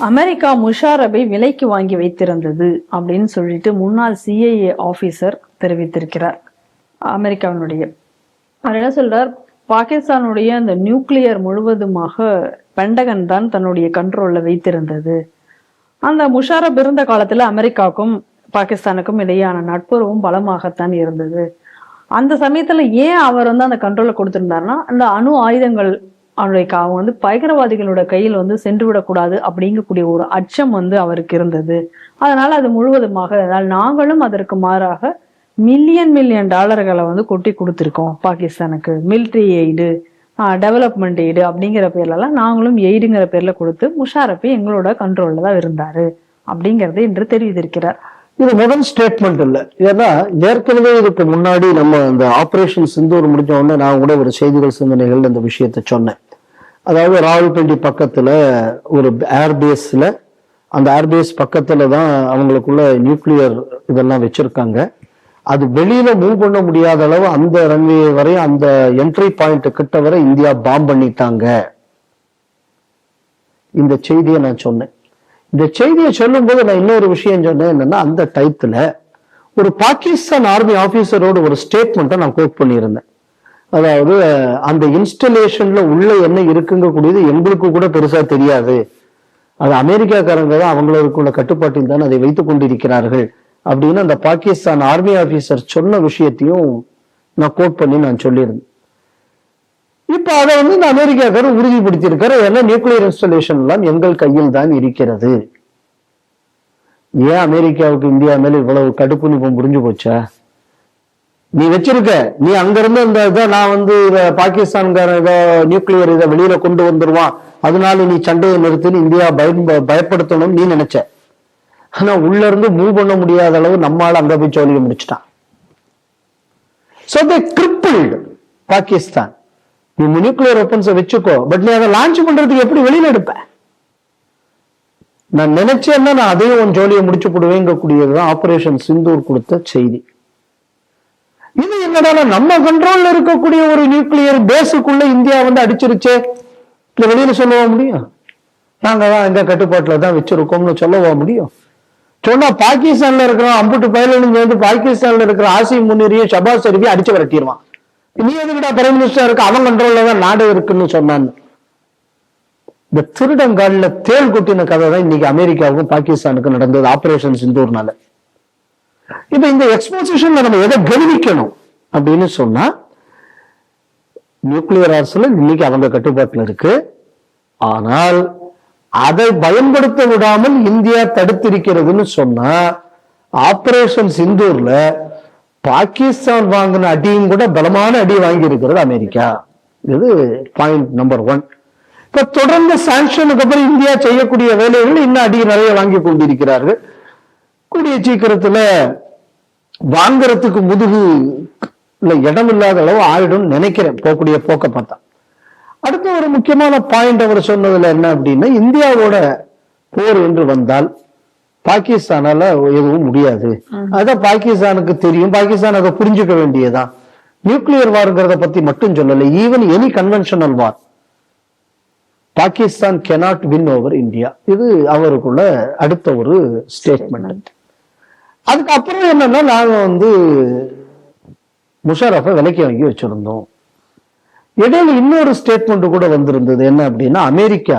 America முஷாரபை விலைக்கு வாங்கி வைத்திருந்தது அப்படின்னு சொல்லிட்டு முன்னாள் சிஐஏ ஆஃபீஸர் தெரிவித்திருக்கிறார். அமெரிக்காவினுடைய. அவர் என்ன சொல்றார்? பாகிஸ்தானுடைய அந்த நியூக்ளியர் முழுவதுமாக பெண்டகன் தான் தன்னுடைய கண்ட்ரோல்ல வைத்திருந்தது. அந்த முஷாரப் இருந்த காலத்துல அமெரிக்காவுக்கும் பாகிஸ்தானுக்கும் இடையான நட்புறவும் பலமாகத்தான் இருந்தது. அந்த சமயத்துல ஏன் அவர் வந்து அந்த கண்ட்ரோலை கொடுத்திருந்தாருன்னா அந்த அணு ஆயுதங்கள் அவனுடைய அவங்க வந்து பயங்கரவாதிகளோட கையில் வந்து சென்று விடக்கூடாது அப்படிங்கக்கூடிய ஒரு அச்சம் வந்து அவருக்கு இருந்தது. அதனால அது முழுவதுமாக அதனால் நாங்களும் அதற்கு மாறாக மில்லியன் மில்லியன் டாலர்களை வந்து கொட்டி கொடுத்துருக்கோம் பாகிஸ்தானுக்கு. மிலிட்ரி எய்டு டெவலப்மெண்ட் எய்டு அப்படிங்கிற பேர்லலாம் நாங்களும் எய்டுங்கிற பேர்ல கொடுத்து முஷாரப்பி எங்களோட கண்ட்ரோல்ல தான் இருந்தாரு அப்படிங்கறது இன்று தெரிவித்திருக்கிறார். இது முதல் ஸ்டேட்மெண்ட் இல்ல. ஏன்னா ஏற்கனவே இதுக்கு முன்னாடி நம்ம இந்த ஆபரேஷன் சிந்தூர் முடிஞ்ச உடனே நான் கூட ஒரு செய்திகள் சிந்தனைகள் இந்த விஷயத்தை சொன்னேன். அதாவது ராவல்பிண்டி பக்கத்தில் ஒரு ஏர்பேஸில் அந்த ஏர்பேஸ் பக்கத்தில் தான் அவங்களுக்குள்ள நியூக்ளியர் இதெல்லாம் வச்சுருக்காங்க. அது வெளியில மூவ் பண்ண முடியாத அளவு அந்த ரன்வே வரை அந்த என்ட்ரி பாயிண்ட் கிட்ட வரை இந்தியா பாம் பண்ணிட்டாங்க. இந்த செய்தியை நான் சொன்னேன். இந்த செய்தியை சொல்லும்போது நான் இன்னொரு விஷயம் சொன்னேன் என்னன்னா அந்த டைத்துல ஒரு பாகிஸ்தான் ஆர்மி ஆபீசரோட ஒரு ஸ்டேட்மெண்ட்டை நான் கோட் பண்ணியிருந்தேன். அதாவது அந்த இன்ஸ்டலேஷன்ல உள்ள என்ன இருக்குங்க கூடியது எங்களுக்கு கூட பெருசா தெரியாது. அது அமெரிக்காக்காரங்க தான் அவங்களுக்குள்ள கட்டுப்பாட்டில் தான் அதை வைத்துக் கொண்டிருக்கிறார்கள். அப்படின்னு அந்த பாகிஸ்தான் ஆர்மி ஆபீசர் சொன்ன விஷயத்தையும் நான் கோட் பண்ணி நான் சொல்லியிருந்தேன். இப்ப அதை வந்து இந்த அமெரிக்காக்காரர் உறுதிப்படுத்தியிருக்காரு. ஏன்னா நியூக்ளியர் இன்ஸ்டாலேஷன் எல்லாம் எங்கள் கையில் தான் இருக்கிறது. ஏன் அமெரிக்காவுக்கு இந்தியா மேல இவ்வளவு கடுப்பு இப்ப புரிஞ்சு போச்சா? நீ வச்சிருக்க. நீ அங்கிருந்து இந்த இதை நான் வந்து இத பாகிஸ்தான்கார இதை நியூக்ளியர் இதை வெளியில கொண்டு வந்துருவான். அதனால நீ சண்டையை நிறுத்தின்னு இந்தியா பய பயப்படுத்தணும்னு நீ நினைச்ச. ஆனா உள்ள இருந்து மூவ் பண்ண முடியாத அளவு நம்மால அங்க போய் ஜோலிய முடிச்சிட்டான். So they crippled Pakistan. நீ நியூக்ளியர் வெப்பன்ஸை வச்சுக்கோ. பட் நீ அதை லான்ச் பண்றதுக்கு எப்படி வெளியில எடுப்ப? நான் நினைச்சேன்னா நான் அதையும் உன் ஜோலியை முடிச்சு போடுவேங்கக்கூடியதுதான் ஆபரேஷன் சிந்தூர் கொடுத்த செய்தி. இது என்னடா நம்ம கண்ட்ரோல்ல இருக்கக்கூடிய ஒரு நியூக்ளியர் பேஸுக்குள்ள இந்தியா வந்து அடிச்சிருச்சே. இல்ல வெளியில சொல்லவா முடியும்? நாங்க தான் இந்த கட்டுப்பாட்டுல தான் வச்சிருக்கோம்னு சொல்லவா முடியும்? சொன்னா பாகிஸ்தான்ல இருக்கிற அம்புட்டு பயலும் வந்து பாகிஸ்தான்ல இருக்கிற ஆசிம் முன்னிரியும் ஷபாஸ் ஷெரீஃபையும் அடிச்சு விரட்டிடுவான் நீ எதுக்கிட்ட பிரைம் மினிஸ்டர் இருக்கு? அவன் கண்ட்ரோல்ல தான் நாடு இருக்குன்னு சொன்னான். இந்த திருடங்கால்ல தேள் கொட்டின கதை தான் இன்னைக்கு அமெரிக்காவுக்கும் பாகிஸ்தானுக்கும் நடந்தது ஆபரேஷன் சிந்தூர்னால. இப்ப இந்த எக்ஸ்போசிஷன்ல நம்ம எதை கவனிக்கணும் அப்படின்னு சொன்னா நியூக்ளியர் ஆர்ஸ்ல இன்னைக்கு அவங்க கட்டுப்பாட்டுல இருக்கு. ஆனால் அதை பயன்படுத்த விடாமல் இந்தியா தடுத்திருக்கிறதுன்னு சொன்னா ஆபரேஷன் சிந்தூர்ல பாகிஸ்தான் வாங்கின அடியும் கூட பலமான அடி வாங்கி இருக்கிறது அமெரிக்கா. இது பாயிண்ட் நம்பர் ஒன் இப்ப தொடர்ந்து சாங்ஷனுக்கு அப்புறம் இந்தியா செய்யக்கூடிய வேலைகள் இன்னும் அடி நிறைய வாங்கி கொண்டிருக்கிறார்கள். கூடிய சீக்கிரத்துல வாங்குறதுக்கு முதுகு இல்ல இடம் இல்லாத அளவு ஆயிடும் நினைக்கிறேன். போகக்கூடிய போக்க பார்த்தா. அடுத்த ஒரு முக்கியமான பாயிண்ட் அவர் சொன்னதுல என்ன அப்படின்னா இந்தியாவோட போர் என்று வந்தால் பாகிஸ்தானால எதுவும் முடியாது. அதான் பாகிஸ்தானுக்கு தெரியும். பாகிஸ்தான் அதை புரிஞ்சுக்க வேண்டியதுதான் நியூக்ளியர் வார்ங்கிறத பத்தி மட்டும் சொல்லல. Even any conventional war Pakistan cannot win over India இது அவருக்குள்ள அடுத்த ஒரு ஸ்டேட்மெண்ட் அதுக்கப்புறம் என்னன்னா நாங்க வந்து முஷாரஃபை விலைக்கு வாங்கி வச்சிருந்தோம். இடையில இன்னொரு ஸ்டேட்மெண்ட் கூட வந்திருந்தது. என்ன அப்படின்னா America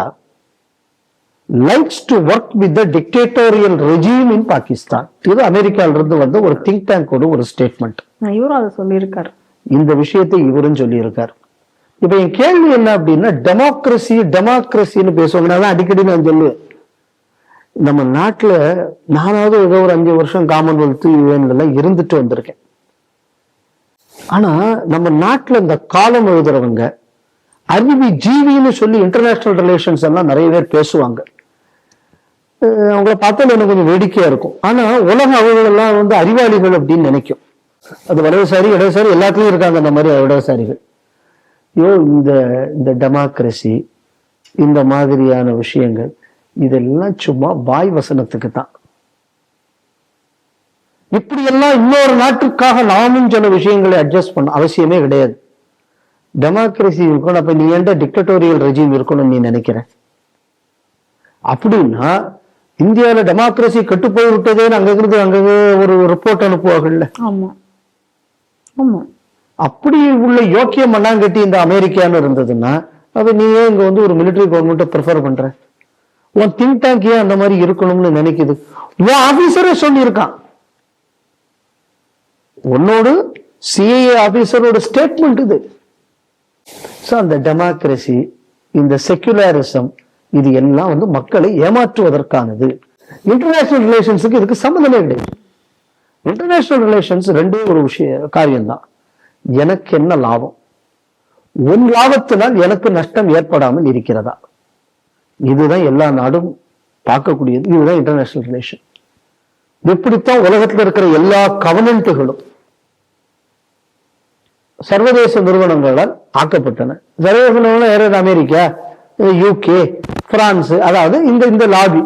likes to work with the dictatorial regime in Pakistan இது அமெரிக்கால இருந்து வந்த ஒரு திங்க் டேங்கோட ஒரு ஸ்டேட்மெண்ட் இவரும் அதை சொல்லியிருக்காரு. இந்த விஷயத்தை இவரும் சொல்லியிருக்கார். இப்ப என் கேள்வி என்ன அப்படின்னா டெமோக்ரஸி டெமோக்ரஸின்னு பேசுவாங்க. நான் தான் அடிக்கடி நான் சொல்லுவேன். நம்ம நாட்டில் நானாவது ஏதோ ஒரு அஞ்சு வருஷம் காமன்வெல்த் யூஎன்லாம் எல்லாம் இருந்துட்டு வந்திருக்கேன். ஆனால் நம்ம நாட்டில் இந்த காலம் எழுதுறவங்க அறிவி ஜீவின்னு சொல்லி இன்டர்நேஷ்னல் ரிலேஷன்ஸ் எல்லாம் நிறைய பேர் பேசுவாங்க. அவங்கள பார்த்தாலும் எனக்கு கொஞ்சம் வேடிக்கையா இருக்கும். ஆனா உலக அவர்களெல்லாம் வந்து அறிவாளிகள் அப்படின்னு நினைக்கும். அது வலதுசாரி இடதுசாரி எல்லாத்துலயும் இருக்காங்க அந்த மாதிரி இடதுசாரிகள். ஐயோ இந்த இந்த டெமோக்ரஸி இந்த மாதிரியான விஷயங்கள் இதெல்லாம் சும்மா வாய் வசனத்துக்கு தான் இப்படியெல்லாம் இன்னொரு நாட்டுக்காக நாமும் சில விஷயங்களை அட்ஜஸ்ட் பண்ண அவசியமே கிடையாது. டெமோக்ரஸி இருக்கணும் அப்ப நீ ஏன்டா டிக்டட்டோரியல் ரெஜிம் இருக்கணும்னு நீ நினைக்கிற? அப்படின்னா இந்தியாவில் டெமோக்ரஸி கெட்டு போய் விட்டதேன்னு அங்கிருந்து அங்கங்க ஒரு ரிப்போர்ட் அனுப்புவாங்கல்ல? ஆமா. ஆமா. அப்படி உள்ள யோக்கிய மண்ணாங்கட்டி இந்த அமெரிக்கான்னு இருந்ததுன்னா அது நீ ஏன் இங்க வந்து ஒரு மிலிட்டரி கவர்மெண்ட்டை ப்ரிஃபர் பண்ற. உன் திங்க் டேங்க் ஏன் அந்த மாதிரி இருக்கணும்னு நினைக்குது? உன் ஆபீசரே சொல்லியிருக்கான். உன்னோடு சிஏஏ ஆபீசரோட ஸ்டேட்மெண்ட் இது. ஸோ அந்த டெமோக்ரஸி இந்த செக்குலரிசம் இது எல்லாம் வந்து மக்களை ஏமாற்றுவதற்கானது. இன்டர்நேஷனல் ரிலேஷன்ஸுக்கு இதுக்கு சம்மந்தமே கிடையாது. இன்டர்நேஷனல் ரிலேஷன்ஸ் ரெண்டே ஒரு விஷய காரியம்தான். எனக்கு என்ன லாபம்? உன் லாபத்தினால் எனக்கு நஷ்டம் ஏற்படாமல் இருக்கிறதா? இதுதான் எல்லா நாடும் பார்க்கக்கூடியது. இதுதான் இன்டர்நேஷனல் ரிலேஷன் இப்படித்தான் உலகத்துல இருக்கிற எல்லா கவனன்ட்டுகளும் சர்வதேச நிறுவனங்களால் ஆக்கப்பட்டன. சர்வதேச நிறுவனம் அமெரிக்கா யூகே பிரான்ஸ் அதாவது இந்த இந்த லாபி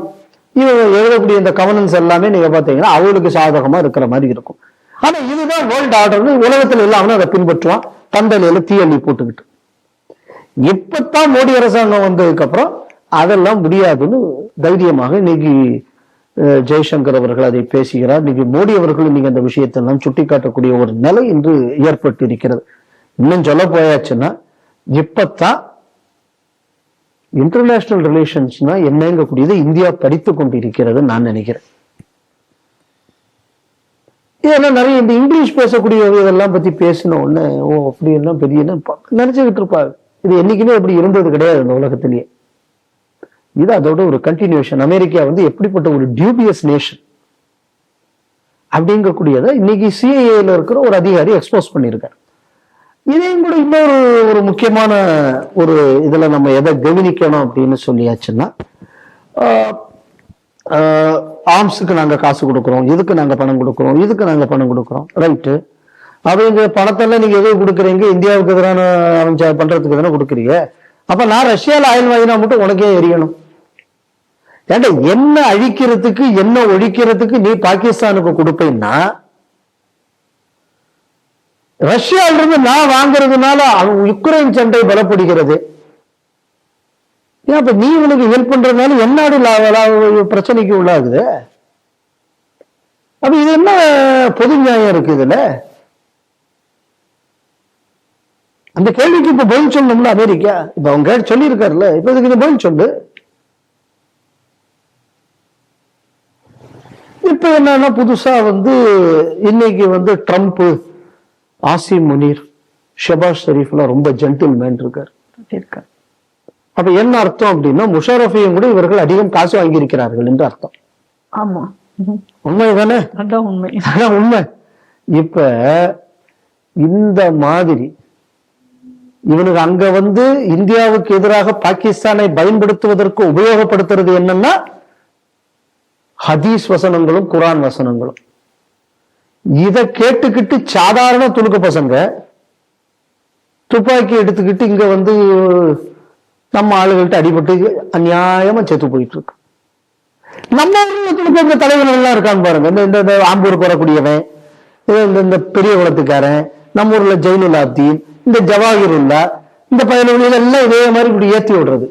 இவங்க எழுதக்கூடிய இந்த கவர்னன்ஸ் எல்லாமே நீங்க பாத்தீங்கன்னா அவங்களுக்கு சாதகமா இருக்கிற மாதிரி இருக்கும். ஆனா இதுதான் வேர்ல்ட் ஆர்டர்னு உலகத்துல எல்லாமே அதை பின்பற்றுவான். தண்டலையில தீயள்ளி போட்டுக்கிட்டு. இப்பத்தான் மோடி அரசாங்கம் வந்ததுக்கு அப்புறம் அதெல்லாம் முடியாதுன்னு தைரியமாக இன்னைக்கு ஜெய்சங்கர் அவர்கள் அதை பேசுகிறார். இன்னைக்கு மோடி அவர்கள் நீங்க அந்த விஷயத்தை எல்லாம் சுட்டிக்காட்டக்கூடிய ஒரு நிலை இன்று ஏற்பட்டு இருக்கிறது இன்னும் சொல்ல போயாச்சுன்னா இப்பத்தான் இன்டர்நேஷனல் ரிலேஷன்ஸ்னா என்னங்கக்கூடியது இந்தியா படித்து கொண்டிருக்கிறது நான் நினைக்கிறேன். ஏன்னா நிறைய இந்த இங்கிலீஷ் பேசக்கூடிய இதெல்லாம் பத்தி பேசின உடனே ஓ அப்படி எல்லாம் பெரிய என்ன நினைச்சுக்கிட்டு இருப்பாங்க இது என்னைக்குமே அப்படி இருந்தது கிடையாது இந்த உலகத்திலேயே. இது அதோட ஒரு கண்டினியூஷன் அமெரிக்கா வந்து எப்படிப்பட்ட ஒரு டியூபியஸ் நேஷன் அப்படிங்கக்கூடியதை இன்னைக்கு சிஐஏல இருக்கிற ஒரு அதிகாரி எக்ஸ்போஸ் பண்ணியிருக்காரு. இதையும் கூட இன்னொரு ஒரு முக்கியமான ஒரு இதில் நம்ம எதை கவனிக்கணும் அப்படின்னு சொல்லியாச்சுன்னா ஆர்ம்ஸுக்கு நாங்கள் காசு கொடுக்குறோம் இதுக்கு நாங்கள் பணம் கொடுக்குறோம் இதுக்கு நாங்கள் பணம் கொடுக்குறோம் ரைட்டு அவங்க பணத்தெல்லாம் நீங்கள் எதுவும் கொடுக்குறீங்க? இந்தியாவுக்கு எதிரான அவங்க பண்ணுறதுக்கு தானே கொடுக்குறீங்க? அப்போ நான் ரஷ்யாவில் ஆயில் வாங்கினா மட்டும் உனக்கே எரியணும். ஏன்டா என்ன அழிக்கிறதுக்கு என்ன ஒழிக்கிறதுக்கு நீ பாகிஸ்தானுக்கு கொடுப்பேன்னா ரஷ்யால இருந்து நான் வாங்குறதுனால அவன் யுக்ரைன் சண்டை பலப்படுகிறது. ஏன் அப்ப நீ உனக்கு ஹெல்ப் பண்றதுனால என்னாடு பிரச்சனைக்கு உள்ளாகுது? அப்ப இது என்ன பொது நியாயம் இருக்கு இதுல? அந்த கேள்விக்கு இப்ப பதில் சொல்லணும்ல அமெரிக்கா? இப்ப அவங்க சொல்லியிருக்காருல்ல இப்ப இதுக்கு பதில் சொல்லு. இப்ப என்னன்னா புதுசா வந்து இன்னைக்கு வந்து ட்ரம்ப் ஆசிம் முனீர் ஷபாஸ் ஷெரீஃப்லாம் ரொம்ப ஜென்டில்மேன் இருக்காரு. இருக்கு அப்ப என்ன அர்த்தம் அப்படின்னா முஷாரஃபையும் கூட இவர்கள் அதிகம் காசு வாங்கியிருக்கிறார்கள் என்று அர்த்தம். ஆமா. அதான் உண்மை. அதான் உண்மை. இப்ப இந்த மாதிரி இவனுக்கு அங்க வந்து இந்தியாவுக்கு எதிராக பாகிஸ்தானை பயன்படுத்துவதற்கு உபயோகப்படுத்துறது என்னன்னா ஹதீஸ் வசனங்களும் குரான் வசனங்களும். இதை கேட்டுக்கிட்டு சாதாரண துணுக்க பசங்க துப்பாக்கி எடுத்துக்கிட்டு இங்க வந்து நம்ம ஆளுகள்கிட்ட அடிபட்டு அநியாயமா செத்து போயிட்டு இருக்கு நம்ம துணுக்க தலைவர்கள் எல்லாம் இருக்கான்னு பாருங்க. இந்த இந்த- இந்த ஆம்பூருக்கு வரக்கூடியவன் இந்த இந்த பெரிய குளத்துக்காரன் நம்ம ஊர்ல ஜெயினுலாப்தீன் இந்த ஜவாஹிருல்லா இந்த பயணிகள் எல்லாம் இதே மாதிரி இப்படி ஏத்தி விடுறது.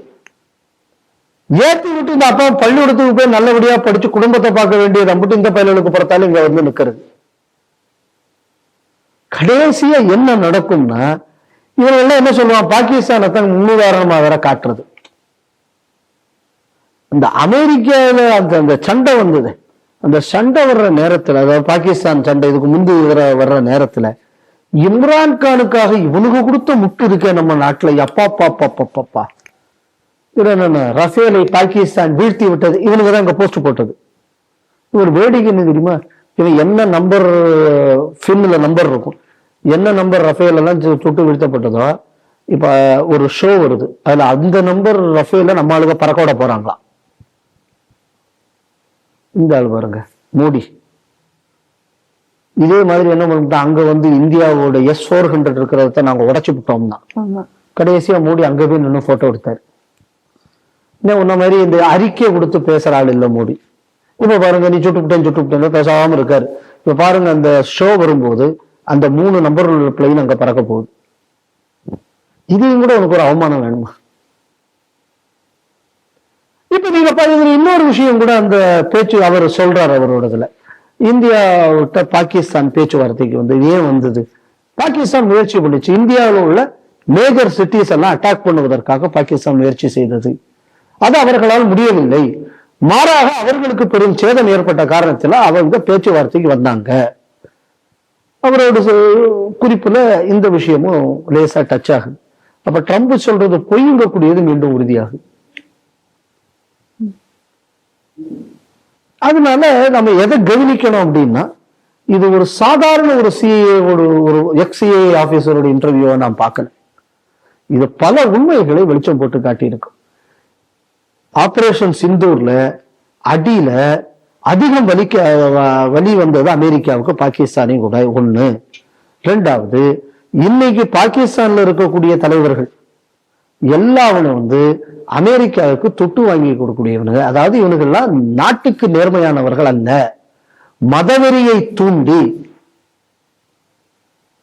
ஏத்தி விட்டு இந்த அப்பா பள்ளிக்கூடத்துக்கு போய் நல்லபடியா படிச்சு குடும்பத்தை பார்க்க வேண்டியது நம்மட்டு இந்த பயிலுக்கு பொறுத்தாலும் இங்க வந்து நிக்கிறது. கடைசியா என்ன நடக்கும்னா இவங்க எல்லாம் என்ன சொல்லுவான் பாகிஸ்தானை தான் முன்னுதாரணமா வேற காட்டுறது. இந்த அமெரிக்காவில அந்த அந்த சண்டை வந்தது. அந்த சண்டை வர்ற நேரத்துல அதாவது பாகிஸ்தான் சண்டை இதுக்கு முந்தி வர வர்ற நேரத்துல இம்ரான் கானுக்காக இவனுக்கு கொடுத்த முட்டு இருக்கே நம்ம நாட்டுல. அப்பா பாப்பா பாப்பா என்னன்னா ரஃபேலை பாகிஸ்தான் வீழ்த்தி விட்டது. இவனுக்கு தான் இங்க போஸ்ட் போட்டது. ஒரு வேடிக்கை என்ன தெரியுமா? இவன் என்ன நம்பர் ஃபில்ம்ல நம்பர் இருக்கும். என்ன நம்பர் ரஃபேல் எல்லாம் சுட்டு வீழ்த்தப்பட்டதோ இப்ப ஒரு ஷோ வருது. அதுல அந்த நம்பர் ரஃபேல நம்ம ஆளுங்க பறக்க விட போறாங்களாம் இந்த ஆள் பாருங்க மோடி. இதே மாதிரி என்ன பண்ணிட்டோம் அங்க வந்து இந்தியாவோட எஸ் ஃபோர் ஹண்ட்ரட் இருக்கிறத நாங்க உடைச்சு விட்டோம்னா. கடைசியா மோடி அங்க போய் நின்று போட்டோ எடுத்தாரு. இன்னும் உன்ன மாதிரி இந்த அறிக்கை கொடுத்து பேசுற ஆள் இல்லை மோடி. இப்ப பாருங்க நீ சுட்டுவிட்டேன் சுட்டுவிட்டேன் பேசாம இருக்காரு. இப்ப பாருங்க அந்த ஷோ வரும்போது அந்த மூணு நம்பர் பிளைன் அங்க பறக்க போகுது. இதையும் கூட உனக்கு ஒரு அவமானம் வேணுமா? இப்ப நீங்க பாருங்க இன்னொரு விஷயம் கூட அந்த பேச்சு அவர் சொல்றாரு அவரோடதுல. இந்தியாவிட்ட பாகிஸ்தான் பேச்சுவார்த்தைக்கு வந்து ஏன் வந்தது? பாகிஸ்தான் முயற்சி பண்ணிச்சு. இந்தியாவில் உள்ள மேஜர் சிட்டிஸ் எல்லாம் அட்டாக் பண்ணுவதற்காக பாகிஸ்தான் முயற்சி செய்தது. அது அவர்களால் முடியவில்லை. மாறாக அவர்களுக்கு பெரும் சேதம் ஏற்பட்ட காரணத்தில் அவங்க பேச்சுவார்த்தைக்கு வந்தாங்க. அவரோட குறிப்புல இந்த விஷயமும் லேசா டச் ஆகுது. அப்ப ட்ரம்ப் சொல்றது பொய்யுங்கக்கூடியது மீண்டும் உறுதியாகுது. அதனால நம்ம எதை கவனிக்கணும் அப்படின்னா இது ஒரு சாதாரண ஒரு சிஏ ஒரு ஒரு எக்ஸ்சிஏ ஆபீசரோட இன்டர்வியூவை நான் பார்க்கல. இது பல உண்மைகளை வெளிச்சம் போட்டு காட்டியிருக்கும் ஆப்ரேஷன் சிந்தூர்ல அடியில அதிகம் வலிக்க வ- வலி வந்தது அமெரிக்காவுக்கு பாகிஸ்தானையும் கூட ஒண்ணு. ரெண்டாவது இன்னைக்கு பாகிஸ்தான்ல இருக்கக்கூடிய தலைவர்கள் எல்லாவனும் வந்து அமெரிக்காவுக்கு தொட்டு வாங்கி கொடுக்கக்கூடியவனுங்க. அதாவது இவனுங்கெல்லாம் நாட்டுக்கு நேர்மையானவர்கள் அல்ல. மதவெறியை தூண்டி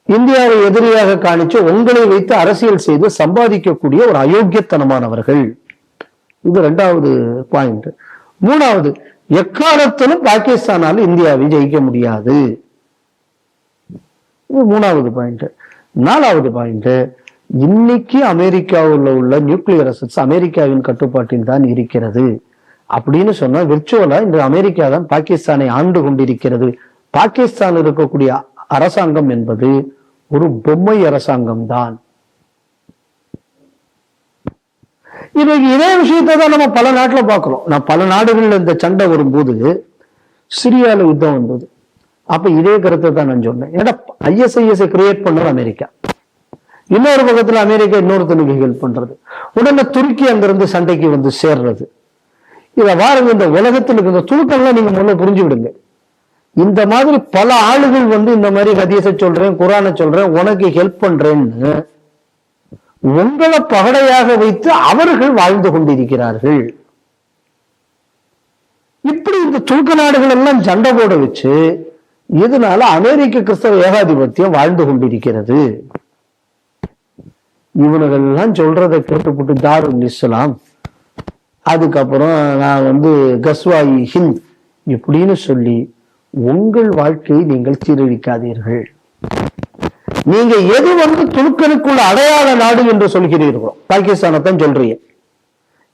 இந்தியாவை எதிரியாக காணிச்சு உங்களை வைத்து அரசியல் செய்து சம்பாதிக்கக்கூடிய ஒரு அயோக்கியத்தனமானவர்கள். இது ரெண்டாவது பாயிண்ட் மூணாவது எக்காலத்திலும் பாகிஸ்தானால் இந்தியாவை ஜெயிக்க முடியாது. இது மூணாவது பாயிண்ட் நாலாவது பாயிண்ட் இன்னைக்கு அமெரிக்காவில் உள்ள நியூக்ளியர் அசட்ஸ் அமெரிக்காவின் கட்டுப்பாட்டில் தான் இருக்கிறது. அப்படின்னு சொன்னா விர்ச்சுவலா இன்று அமெரிக்கா தான் பாகிஸ்தானை ஆண்டு கொண்டிருக்கிறது. பாகிஸ்தான் இருக்கக்கூடிய அரசாங்கம் என்பது ஒரு பொம்மை அரசாங்கம் தான். இன்னைக்கு இதே விஷயத்தை தான் நம்ம பல நாட்டில் பார்க்குறோம். நான் பல நாடுகளில் இந்த சண்டை வரும்போது சிரியாவில் யுத்தம் வந்தது. அப்போ இதே கருத்தை தான் நான் சொன்னேன். ஏன்னா ஐஎஸ்ஐஎஸ்ஐ கிரியேட் பண்ணது அமெரிக்கா. இன்னொரு பக்கத்தில் அமெரிக்கா இன்னொருத்தனுக்கு ஹெல்ப் பண்ணுறது உடனே துருக்கி அங்கிருந்து சண்டைக்கு வந்து சேர்றது. இதை பாருங்க இந்த உலகத்தில் இருக்கிற துணுக்கம்லாம் நீங்கள் முதல்ல புரிஞ்சு விடுங்க இந்த மாதிரி பல ஆளுகள் வந்து இந்த மாதிரி ஹதீஸை சொல்கிறேன் குரானை சொல்கிறேன் உனக்கு ஹெல்ப் பண்ணுறேன்னு உங்களை பகடையாக வைத்து அவர்கள் வாழ்ந்து கொண்டிருக்கிறார்கள். இப்படி இந்த துருக்க நாடுகள் எல்லாம் சண்டை போட வச்சு இதனால அமெரிக்க கிறிஸ்தவ ஏகாதிபத்தியம் வாழ்ந்து கொண்டிருக்கிறது? இவனுகள்லாம் எல்லாம் சொல்றதை கேட்டுப்பட்டு தாருல் இஸ்லாம் அதுக்கப்புறம் நான் வந்து கஸ்வாயி ஹிந்த் இப்படின்னு சொல்லி உங்கள் வாழ்க்கையை நீங்கள் சீரழிக்காதீர்கள். நீங்க எது வந்து துணுக்கனுக்குள்ள அடையாள நாடு என்று சொல்கிறீர்களோ பாகிஸ்தானை தான் சொல்றீங்க.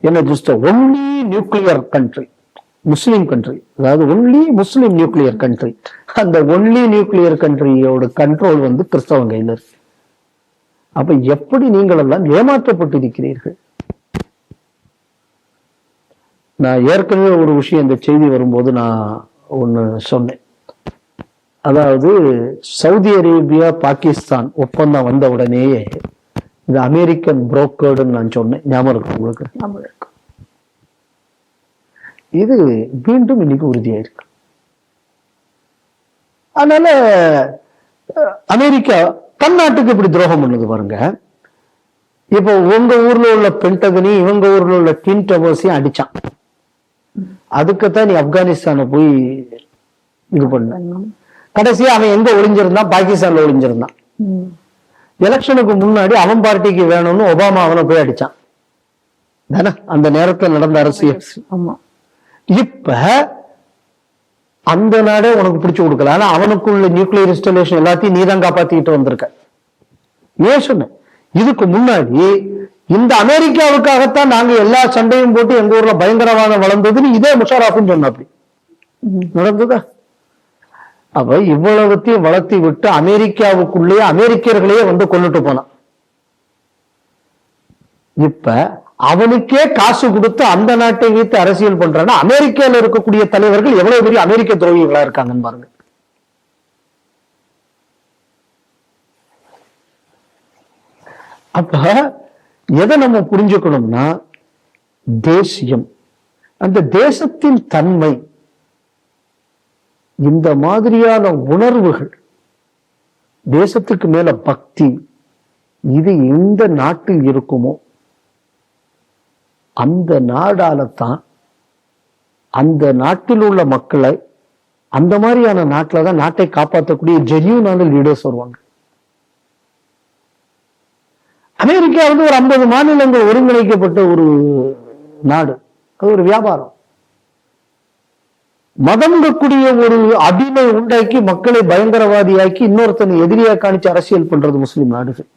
என்ன just only nuclear country Muslim country அதாவது ஒன்லி முஸ்லீம் நியூக்ளியர் கண்ட்ரி அந்த ஒன்லி நியூக்ளியர் கண்ட்ரியோட கண்ட்ரோல் வந்து கிறிஸ்தவங்க கையில இருக்கு. அப்ப எப்படி நீங்கள் எல்லாம் ஏமாற்றப்பட்டிருக்கிறீர்கள்? நான் ஏற்கனவே ஒரு விஷயம் இந்த செய்தி வரும்போது நான் ஒன்று சொன்னேன். அதாவது சவுதி அரேபியா பாகிஸ்தான் ஒப்பந்தம் வந்த உடனேயே இது அமெரிக்கன் புரோக்கர்டுன்னு நான் சொன்னேன். ஞாபகம் இருக்கு உங்களுக்கு? இது மீண்டும் இன்னைக்கு உறுதியாயிருக்கு. அதனால அமெரிக்கா தன் நாட்டுக்கு இப்படி துரோகம் பண்ணுது பாருங்க. இப்போ உங்க ஊர்ல உள்ள பென்டகனி இவங்க ஊர்ல உள்ள டின் டவர்ஸையும் அடிச்சான். அதுக்குத்தான் நீ ஆப்கானிஸ்தானை போய் இது பண்ண. கடைசியா அவன் எங்க ஒளிஞ்சிருந்தான்? பாகிஸ்தான்ல ஒளிஞ்சிருந்தான். எலெக்ஷனுக்கு முன்னாடி அவன் பார்ட்டிக்கு வேணும்னு ஒபாமா அவனை போய் அடிச்சான். தானே? அந்த நேரத்துல நடந்த அரசியல். ஆமா. இப்ப அந்த நாடே உனக்கு பிடிச்சு கொடுக்கல. ஆனா அவனுக்குள்ள நியூக்ளியர் இன்ஸ்டாலேஷன் எல்லாத்தையும் நீ தான் காப்பாத்திக்கிட்டு வந்திருக்க. ஏன் சொன்னேன் இதுக்கு முன்னாடி இந்த அமெரிக்காவுக்காகத்தான் நாங்க எல்லா சண்டையும் போட்டு எங்க ஊர்ல பயங்கரவாதம் வளர்ந்ததுன்னு இதே முஷாராஃப்னு சொன்னாப்படி ம். நடந்ததா? அப்ப இவ்வளவுத்தையும் வளர்த்தி விட்டு அமெரிக்காவுக்குள்ளேயே அமெரிக்கர்களையே வந்து கொண்டுட்டு போனான். இப்ப அவனுக்கே காசு கொடுத்து அந்த நாட்டை வைத்து அரசியல் பண்றான்னா அமெரிக்கால இருக்கக்கூடிய தலைவர்கள் எவ்வளவு பெரிய அமெரிக்க துரோகிகளா இருக்காங்கன்னு பாருங்க. அப்ப எதை நம்ம புரிஞ்சுக்கணும்னா தேசியம். அந்த தேசத்தின் தன்மை இந்த மாதிரியான உணர்வுகள் தேசத்துக்கு மேல பக்தி இது எந்த நாட்டில் இருக்குமோ அந்த நாடால தான் அந்த நாட்டில் உள்ள மக்களை அந்த மாதிரியான நாட்டில தான் நாட்டை காப்பாற்றக்கூடிய ஜென்யூனான லீடர்ஸ் வருவாங்க. அமெரிக்கா வந்து ஒரு ஐம்பது மாநிலங்கள் ஒருங்கிணைக்கப்பட்ட ஒரு நாடு அது ஒரு வியாபாரம். மதம்ங்கக்கூடிய ஒரு அடிமை உண்டாக்கி மக்களை பயங்கரவாதியாக்கி இன்னொருத்தனை எதிரியா காணிச்சு அரசியல் பண்றது முஸ்லிம் நாடுகள்.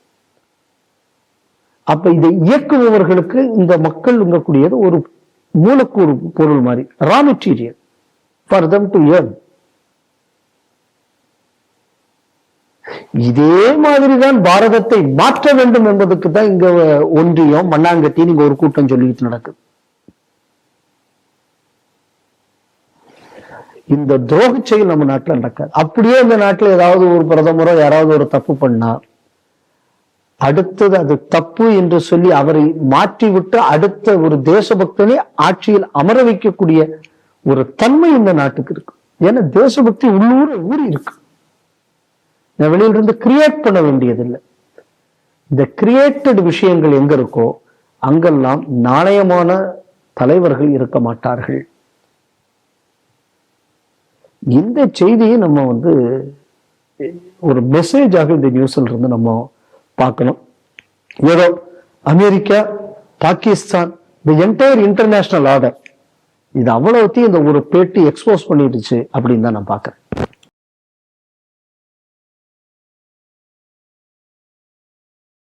அப்ப இதை இயக்குபவர்களுக்கு இந்த மக்கள் கூடியது ஒரு மூலக்கூறு பொருள் மாதிரி raw material for them to earn இதே மாதிரிதான் பாரதத்தை மாற்ற வேண்டும் என்பதற்கு தான் இங்க ஒன்றியம் மண்ணாங்கட்டி நீங்க ஒரு கூட்டம் சொல்லிட்டு நடக்குது. இந்த துரோக செயல் நம்ம நாட்டில் நடக்காது. அப்படியே இந்த நாட்டில் ஏதாவது ஒரு பிரதமரோ யாராவது ஒரு தப்பு பண்ணா அடுத்தது அது தப்பு என்று சொல்லி அவரை மாற்றி விட்டு அடுத்த ஒரு தேசபக்தனை ஆட்சியில் அமர வைக்கக்கூடிய ஒரு தன்மை இந்த நாட்டுக்கு இருக்கு. ஏன்னா தேசபக்தி உள்ளூர ஊறி இருக்கு. நான் வெளியிலிருந்து கிரியேட் பண்ண வேண்டியதில்லை. இந்த கிரியேட்டட் விஷயங்கள் எங்க இருக்கோ அங்கெல்லாம் நாணயமான தலைவர்கள் இருக்க மாட்டார்கள். இந்த செய்தியை நம்ம வந்து ஒரு மெசேஜாக இந்த நியூஸில் இருந்து நம்ம பார்க்கணும். ஏதோ அமெரிக்கா பாகிஸ்தான் இந்த என்டையர் இன்டர்நேஷனல் ஆர்டர் இது அவ்வளவுத்தையும் இந்த ஒரு பேட்டி எக்ஸ்போஸ் பண்ணிடுச்சு அப்படின்னு தான் நான் பார்க்குறேன்.